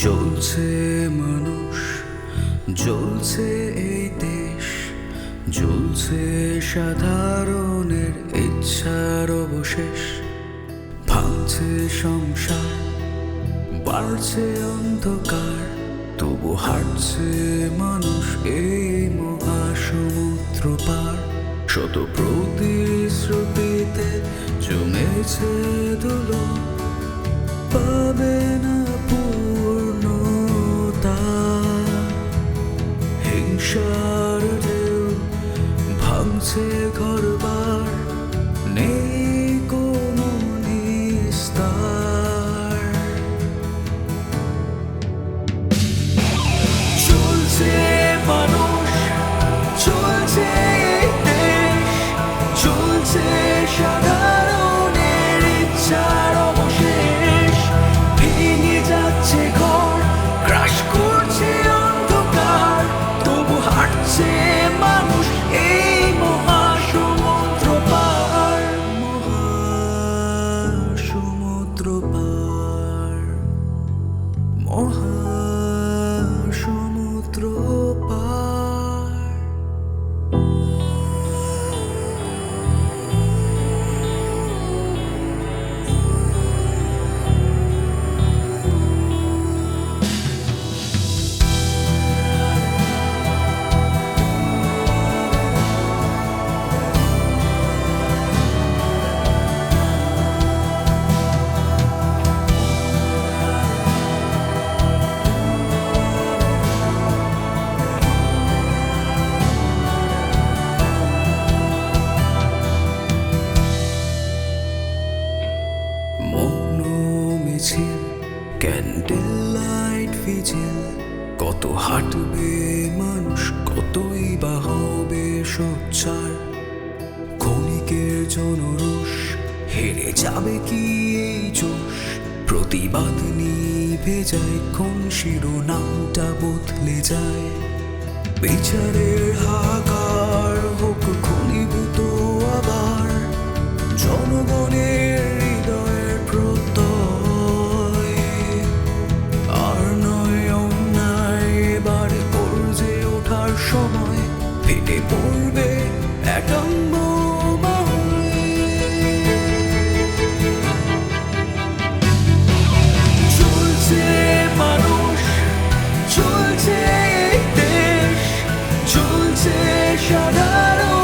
জ্বলছে মানুষ, জ্বলছে এই দেশ, জ্বলছে সাধারণের ইচ্ছার অবশেষ। ভাঙছে সংসার, বাড়ছে অন্ধকার, তবু হাঁটছে মানুষ এই মহাসমুদ্র পার। শত প্রতিশ্রুতিতে জমেছে দুলো পাবে না পূর্ণতা মিছিল কত হাঁটবে মানুষ, কতই বা হবে সোচ্চার। ক্ষণিকের জনরোষ হেরে যাবে কি এই জোশ? প্রতিবাদ নিভে যায়, কোন শিরোনামটা বদলে যায়? বিচারের হাহাকার হোক ঘনীভূত আবার। জনগণের হৃদয়ের প্রত্যয় সময় ফেটে পড়বে একাম্ব চলছে মানুষ চলছে দেশ চলছে সাধারণ